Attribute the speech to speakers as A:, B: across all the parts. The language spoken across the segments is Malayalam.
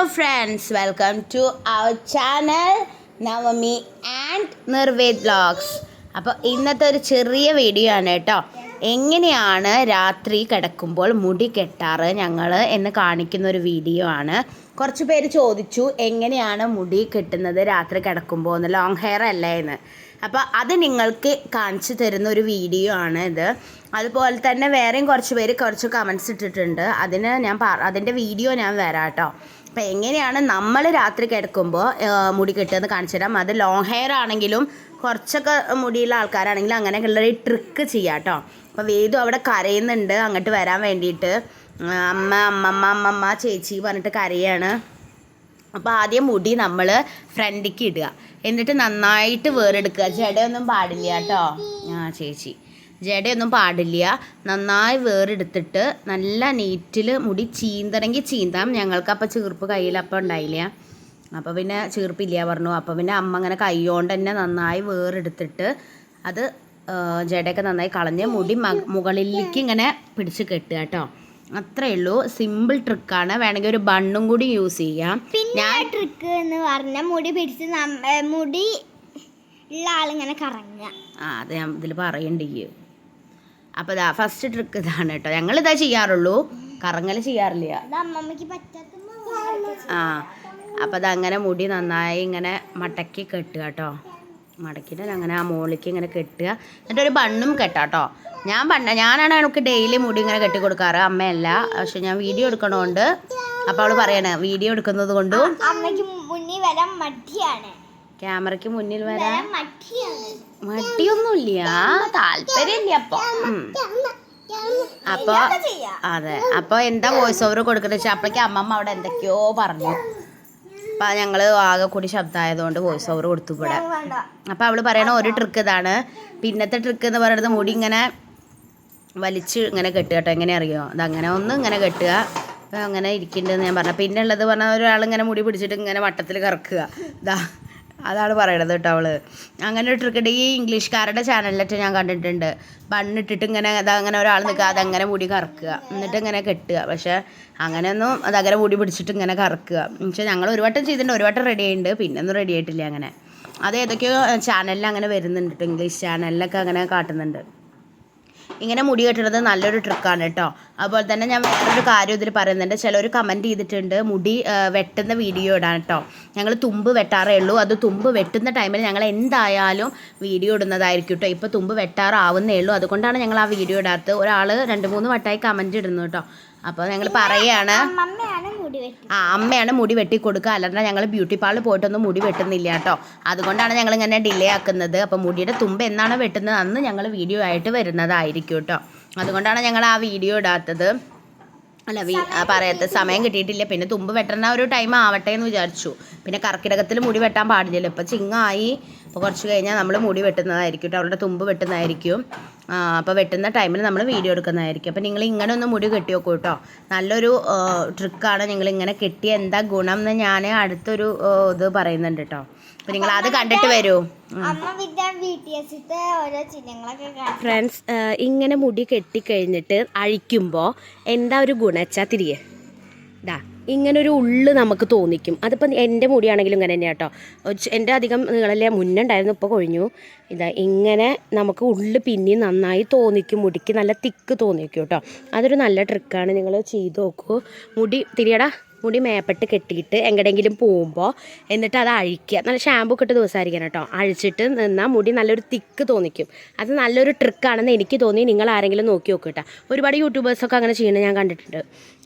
A: Hello friends welcome to our channel Navami and Nirved blogs അപ്പോൾ ഇന്നത്തെ ഒരു ചെറിയ വീഡിയോ ആണ് കേട്ടോ. എങ്ങനെയാണ് രാത്രി കിടക്കുമ്പോൾ മുടി കെട്ടാറ് ഞങ്ങൾ എന്ന് കാണിക്കുന്ന ഒരു വീഡിയോ ആണ്. കുറച്ച് പേര് ചോദിച്ചു എങ്ങനെയാണ് മുടി കെട്ടുന്നത് രാത്രി കിടക്കുമ്പോൾ എന്ന്. ലോങ് ഹെയർ അല്ലേ എന്ന്. അപ്പോൾ അത് നിങ്ങൾക്ക് കാണിച്ചു തരുന്ന ഒരു വീഡിയോ ആണ് ഇത്. അതുപോലെ തന്നെ വേറെയും കുറച്ച് പേര് കുറച്ച് കമൻസ് ഇട്ടിട്ടുണ്ട്. അതിന് ഞാൻ അതിന്റെ വീഡിയോ ഞാൻ വരാം കേട്ടോ. എങ്ങനെയാണ് നമ്മൾ രാത്രി കിടക്കുമ്പോൾ മുടി കെട്ടുന്നത് കാണിച്ചു തരാം. അത് ലോങ് ഹെയർ ആണെങ്കിലും കുറച്ചൊക്കെ മുടിയുള്ള ആൾക്കാരാണെങ്കിലും അങ്ങനെയൊക്കെയുള്ള ഒരു ട്രിക്ക് ചെയ്യാം കേട്ടോ അപ്പോൾ വേദു അവിടെ കരയുന്നുണ്ട് അങ്ങോട്ട് വരാൻ വേണ്ടിയിട്ട്. അമ്മ അമ്മമ്മ അമ്മമ്മ ചേച്ചി പറഞ്ഞിട്ട് കരയാണ്. അപ്പോൾ ആദ്യം മുടി നമ്മൾ ഫ്രണ്ടിക്ക് ഇടുക. എന്നിട്ട് നന്നായിട്ട് വേറെടുക്കുക. ജടയൊന്നും പാടില്ല കേട്ടോ ആ ചേച്ചി. ജടയൊന്നും പാടില്ല. നന്നായി വേറെടുത്തിട്ട് നല്ല നീറ്റിൽ മുടി ചീന്തണമെങ്കിൽ ചീന്താം. ഞങ്ങൾക്ക് അപ്പം ചീർപ്പ് കയ്യിലപ്പം ഉണ്ടായില്ല. അപ്പോൾ പിന്നെ ചീർപ്പില്ല പറഞ്ഞു. അപ്പോൾ പിന്നെ അമ്മ അങ്ങനെ കൈകൊണ്ട് തന്നെ നന്നായി വേറെടുത്തിട്ട് അത് ജടയൊക്കെ നന്നായി കളഞ്ഞ് മുടി മ- മുകളിലേക്ക് ഇങ്ങനെ പിടിച്ച് കെട്ടുക കേട്ടോ. അത്രേ ഉള്ളൂ. സിമ്പിൾ ട്രിക്കാണ് വേണമെങ്കിൽ ഒരു ബണ്ണും കൂടി യൂസ് ചെയ്യാം.
B: പിന്നെ ട്രിക്ക് എന്ന് പറഞ്ഞ മുടി പിടിച്ച് മുടി ഉള്ള ആളിങ്ങനെ കറങ്ങുക.
A: ആ അത് ഞാൻ ഇതിൽ പറയണ്ട് അപ്പോൾ ഇതാ ഫസ്റ്റ് ട്രിക്ക് ഇതാണ് കേട്ടോ ഞങ്ങൾ ഇതാ ചെയ്യാറുള്ളൂ. കറങ്ങൽ ചെയ്യാറില്ല. ആ അപ്പോൾ അതങ്ങനെ മുടി നന്നായി ഇങ്ങനെ മടക്കി കെട്ടുക കേട്ടോ മടക്കിയിട്ട് അങ്ങനെ ആ മുകളിലേക്ക് ഇങ്ങനെ കെട്ടുക. എന്നിട്ട് ഒരു ബണ്ണും കെട്ടാം കേട്ടോ ഞാൻ ബണ്ണ ഞാനാണ് എനിക്ക് ഡെയിലി മുടി ഇങ്ങനെ കെട്ടി കൊടുക്കാറ്. അമ്മയല്ല. പക്ഷെ ഞാൻ വീഡിയോ എടുക്കണോണ്ട്. അപ്പോൾ അവൾ പറയണേ വീഡിയോ എടുക്കുന്നത് കൊണ്ടും
B: അമ്മയ്ക്ക് മുന്നിൽ വരാൻ മടിയാണ്.
A: ക്യാമറയ്ക്ക് മുന്നിൽ വരാൻ
B: മട്ടിയൊന്നുമില്ല.
A: മടിയൊന്നുമില്ല താല്പര്യമില്ല
B: അപ്പൊ. അപ്പൊ
A: അതെ. അപ്പൊ എന്താ വോയിസ് ഓവർ കൊടുക്കുന്നത് വെച്ചാൽ അപ്പോഴേക്കും അമ്മമ്മ അവിടെ എന്തൊക്കെയോ പറഞ്ഞു. അപ്പം ഞങ്ങൾ ആകെ കൂടി ശബ്ദമായതുകൊണ്ട് വോയിസ് ഓവർ കൊടുത്തു ഇവിടെ.
B: അപ്പൊ
A: അവൾ അവൾ പറയണ ഒരു ട്രിക്ക് ഇതാണ്. പിന്നത്തെ ട്രിക്ക് എന്ന് പറയുന്നത് മുടി ഇങ്ങനെ വലിച്ച് ഇങ്ങനെ കെട്ടുക കേട്ടോ. എങ്ങനെ അറിയോ? അതങ്ങനെ ഒന്ന് ഇങ്ങനെ കെട്ടുക. അപ്പൊ അങ്ങനെ ഇരിക്കണ്ടെന്ന് ഞാൻ പറഞ്ഞു. പിന്നെ ഉള്ളത് പറഞ്ഞാൽ ഒരാൾ ഇങ്ങനെ മുടി പിടിച്ചിട്ട് ഇങ്ങനെ വട്ടത്തിൽ കറക്കുക. ഇതാ. അതാണ് പറയണത് കേട്ടോ അവൾ. അങ്ങനെ ഒരു ട്രിക്ക് ഉണ്ട് ഈ ഇംഗ്ലീഷുകാരുടെ ചാനലിലൊക്കെ ഞാൻ കണ്ടിട്ടുണ്ട്. ബണ്ണിട്ടിട്ട് ഇങ്ങനെ അത് അങ്ങനെ ഒരാൾ നിൽക്കുക അതങ്ങനെ മുടി കറക്കുക. എന്നിട്ട് ഇങ്ങനെ കെട്ടുക. പക്ഷേ അങ്ങനെയൊന്നും അതങ്ങനെ മുടി പിടിച്ചിട്ട് ഇങ്ങനെ കറക്കുക. പക്ഷേ ഞങ്ങൾ ഒരു വട്ടം ചെയ്തിട്ടുണ്ട്. ഒരു വട്ടം റെഡി ആയിട്ടുണ്ട് പിന്നെ ഒന്നും റെഡി ആയിട്ടില്ല അങ്ങനെ. അത് ഏതൊക്കെയോ ചാനലിൽ അങ്ങനെ വരുന്നുണ്ട് ഇംഗ്ലീഷ് ചാനലിലൊക്കെ അങ്ങനെ കാട്ടുന്നുണ്ട്. ഇങ്ങനെ മുടി കെട്ടുന്നത് നല്ലൊരു ട്രിക്കാണ് കേട്ടോ അതുപോലെ തന്നെ ഞാൻ വേറൊരു കാര്യം ഇതിൽ പറയുന്നുണ്ട്. ചിലർ കമന്റ് ചെയ്തിട്ടുണ്ട് മുടി വെട്ടുന്ന വീഡിയോ ഇടാൻ കേട്ടോ ഞങ്ങൾ തുമ്പ് വെട്ടാറേ ഉള്ളൂ. അത് തുമ്പ് വെട്ടുന്ന ടൈമിൽ ഞങ്ങൾ എന്തായാലും വീഡിയോ ഇടുന്നതായിരിക്കും കേട്ടോ ഇപ്പോൾ തുമ്പ് വെട്ടാറാവുന്നേ ഉള്ളൂ. അതുകൊണ്ടാണ് ഞങ്ങൾ ആ വീഡിയോ ഇടാത്തത്. ഒരാൾ രണ്ട് മൂന്ന് വട്ടമായി കമന്റ് ഇടുന്നു കേട്ടോ അപ്പോൾ ഞങ്ങൾ
B: വെട്ടി
A: ആ അമ്മയാണ് മുടി വെട്ടി കൊടുക്കുക. അല്ലാണ്ട് ഞങ്ങൾ ബ്യൂട്ടി പാർലർ പോയിട്ടൊന്നും മുടി വെട്ടുന്നില്ല കേട്ടോ. അതുകൊണ്ടാണ് ഞങ്ങൾ ഇങ്ങനെ ഡിലേ ആക്കുന്നത്. അപ്പോൾ മുടിയുടെ തുമ്പ് എന്നാണ് വെട്ടുന്നത്? അന്ന് ഞങ്ങൾ വീഡിയോ ആയിട്ട് വരുന്നതായിരിക്കും കേട്ടോ. അതുകൊണ്ടാണ് ഞങ്ങൾ ആ വീഡിയോ ഇടാത്തത്. അല്ല വീ പറയാത്ത സമയം കിട്ടിയിട്ടില്ല. പിന്നെ തുമ്പ് വെട്ടണ ഒരു ടൈം ആവട്ടെ എന്ന് വിചാരിച്ചു. പിന്നെ കർക്കിടകത്തിൽ മുടി വെട്ടാൻ പാടില്ലല്ലോ. ഇപ്പോൾ ചിങ്ങായി. അപ്പോൾ കുറച്ച് കഴിഞ്ഞാൽ നമ്മൾ മുടി വെട്ടുന്നതായിരിക്കും കേട്ടോ. അവരുടെ തുമ്പ് വെട്ടുന്നതായിരിക്കും. അപ്പോൾ വെട്ടുന്ന ടൈമിൽ നമ്മൾ വീഡിയോ എടുക്കുന്നതായിരിക്കും. അപ്പോൾ നിങ്ങൾ ഇങ്ങനെ ഒന്ന് മുടി കെട്ടി വെക്കൂ കേട്ടോ നല്ലൊരു ട്രിക്കാണ് നിങ്ങൾ ഇങ്ങനെ കെട്ടിയ എന്താ ഗുണം എന്ന് ഞാൻ അടുത്തൊരു ഇത് പറയുന്നുണ്ട് കേട്ടോ അപ്പോൾ നിങ്ങൾ അത് കണ്ടിട്ട് വരൂ. ഫ്രണ്ട്സ് ഇങ്ങനെ മുടി കെട്ടിക്കഴിഞ്ഞിട്ട് അഴിക്കുമ്പോൾ എന്താ ഒരു ഗുണച്ചാ തിരികെ ദാ ഇങ്ങനൊരു ഉള്ളു നമുക്ക് തോന്നിക്കും. അതിപ്പം എന്റെ മുടിയാണെങ്കിലും ഇങ്ങനെ തന്നെയാണ് കേട്ടോ. എന്റെ അധികം നീളല്ലേ മുന്നേ ഉണ്ടായിരുന്നു ഇപ്പോൾ കൊഴിഞ്ഞു. ഇതാ ഇങ്ങനെ നമുക്ക് ഉള്ള് പിന്നെയും നന്നായി തോന്നിക്കും. മുടിക്ക് നല്ല തിക്ക് തോന്നിക്കും കേട്ടോ. അതൊരു നല്ല ട്രിക്കാണ് നിങ്ങൾ ചെയ്ത് നോക്കൂ. മുടി തിരിയടാ. മുടി മേപ്പെട്ട് കെട്ടിയിട്ട് എങ്ങടെങ്കിലും പോകുമ്പോൾ എന്നിട്ട് അത് അഴിക്കുക. നല്ല ഷാമ്പൂ ഒക്കെ ഇട്ട് ദിവസമായിരിക്കണം കേട്ടോ. അഴിച്ചിട്ട് നിന്നാൽ മുടി നല്ലൊരു തിക്ക് തോന്നിക്കും. അത് നല്ലൊരു ട്രിക്കാണെന്ന് എനിക്ക് തോന്നി. നിങ്ങൾ ആരെങ്കിലും നോക്കി നോക്കുക കേട്ടോ. ഒരുപാട് യൂട്യൂബേഴ്സൊക്കെ അങ്ങനെ ചെയ്യണത് ഞാൻ കണ്ടിട്ടുണ്ട്.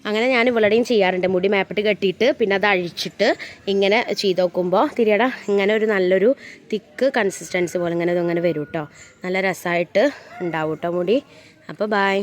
A: അങ്ങനെ ഞാൻ ഇവളുടെയും ചെയ്യാറുണ്ട്. മുടി മേപ്പെട്ട് കെട്ടിയിട്ട് പിന്നെ അത് അഴിച്ചിട്ട് ഇങ്ങനെ ചെയ്ത് നോക്കുമ്പോൾ തിരിയട ഇങ്ങനെ ഒരു നല്ലൊരു തിക്ക് കൺസിസ്റ്റൻസി പോലെ ഇങ്ങനെ ഇതങ്ങനെ വരും കേട്ടോ നല്ല രസമായിട്ട് ഉണ്ടാവും കേട്ടോ മുടി. അപ്പോൾ ബായ്